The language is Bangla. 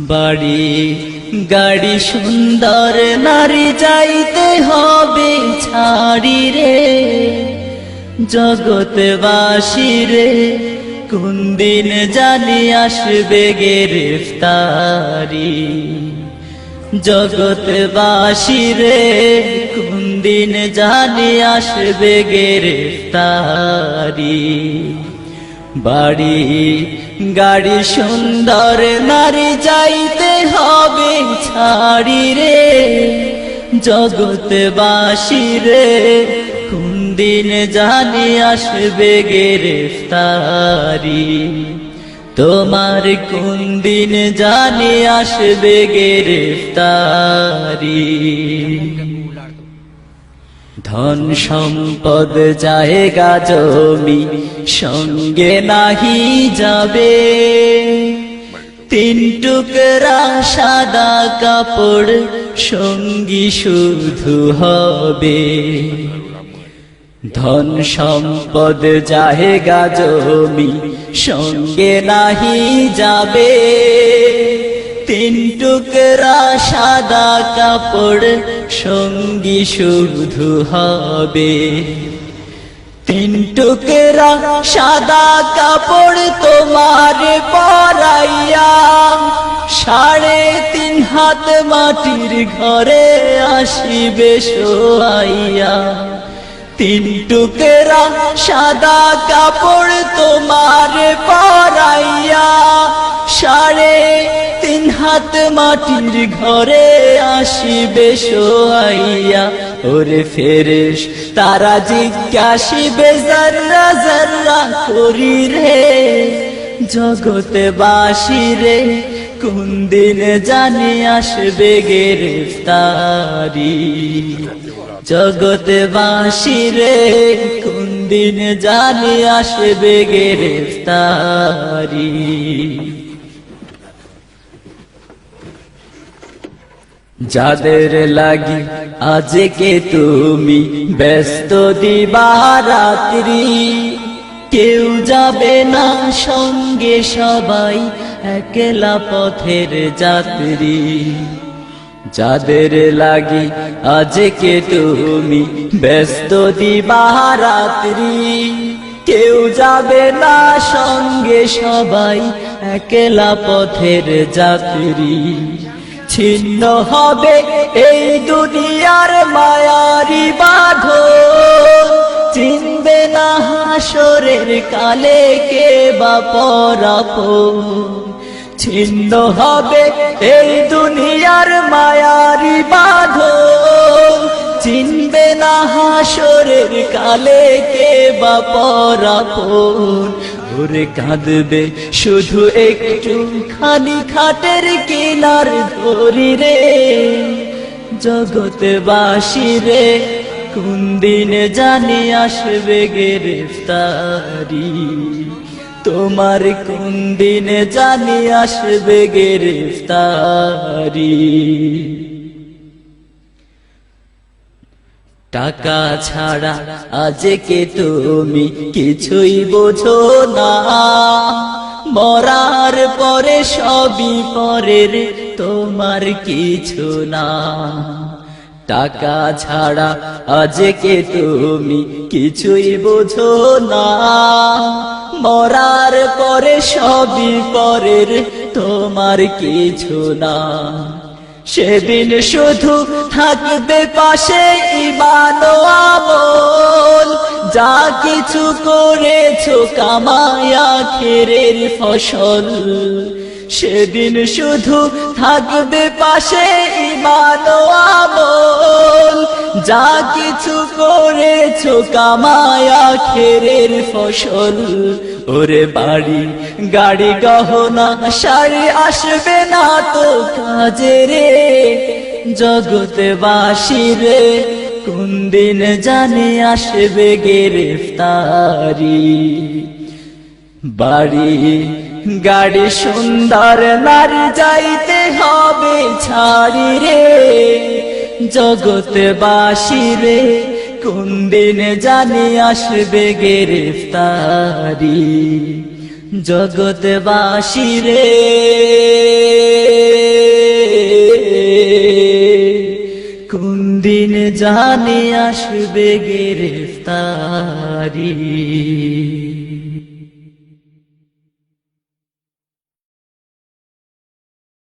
বাড়ি, গাড়ি সুন্দর, নারী যাইতে হবে, ছাড়ি রে। জগৎবাসী রে, কোন দিন জানি আসবে গ্রেফতারি। জগৎবাসী রে, কোন দিন জানি আসবে গ্রেফতারি। বাড়ি, গাড়ি সুন্দর, নারী যাইতে হবে, ছাড়ি রে। জগৎবাসী রে, কোন দিন জানি আসবে গ্রেফতারি। তোমার কোন দিন জানি আসবে গ্রেফতারি। ধন সম্পদ জায়গা জমি সঙ্গে নাহি যাবে। তিন টুকরা সাদা কাপড় সঙ্গী শুধু হবে। ধন সম্পদ জায়গা জমি সঙ্গে নাহি যাবে। তিন টুকরা সাদা কাপড় সঙ্গী শুধু হবে। তিন টুকরা সাদা কাপড় তোমার পরাইয়া, সাড়ে তিন হাত মাটির ঘরে আসিবে শোয়াইয়া। তিন টুকরা সাদা কাপড় তোমার পরাইয়া, সাড়ে হাত মাটির ঘরে আসিবে শোয়াইয়া ওরে ফেরেশ, তারা জিজ্ঞাসিবে, জর্রা জর্রা, করি রে জগতে বাসি রে, কোন দিন জানি আসবে গ্রেফতারি? জগতে বাসি রে, কোন দিন জানি আসবে গ্রেফতারি? যাদের লাগি আজকে তুমি ব্যস্ত দিবা রাত্রি। কেউ যাবে না সঙ্গে সবাই, একলা পথের যাত্রী। যাদের লাগি আজকে তুমি ব্যস্ত দিবা রাত্রি। কেউ যাবে না সঙ্গে সবাই, একলা পথের যাত্রী। ছিন্ন হবে এই দুনিয়ার মায়ারি বাঁধ। চিনবে না হাসরের কালে কে বা পরাপর। ছিন্ন হবে এই দুনিয়ার মায়ারি বাঁধ। চিনবে না হাসরের কালে কে বা পরাপন ওরে কাঁদবে, শুধু একটু খালি খাটের কিনার ধরি রে। জগতে বাসি রে, কোন দিন জানি আসবে গ্রেফতারি? তোমার কোন দিনে জানি আসবে গ্রেফতারি? টাকা ছাড়া আজকে তুমি কিছুই বোঝো না। মরার পরে সবই পরের, তোমার কিছু না। টাকা ছাড়া আজকে তুমি কিছুই বোঝো না। মরার পরে সবই পরের, তোমার কিছু না। সেদিন শুধু থাকবে পাশে ইমান আমল। যা কিছু করেছ কামায়া খেরের ফসল। সেদিন শুধু থাকবে পাশে ইমান আমল। যা কিছু করেছ কামায়া খেরের ফসল। ওরে বাড়ি, গাড়ি, গহনা সারি আসবে না তো কাজে রে। জগতে বাসি রে, কোন দিন জানে আসবে গ্রেফতারি। বাড়ি, গাড়ি, সুন্দর, নারী যাইতে হবে ছাড়ি রে। জগতে বাসিরে কোন দিনে জানি আসবে গ্রেফতারি? জগতে বাসিরে কোন দিন জানি আসবে গ্রেফতারি?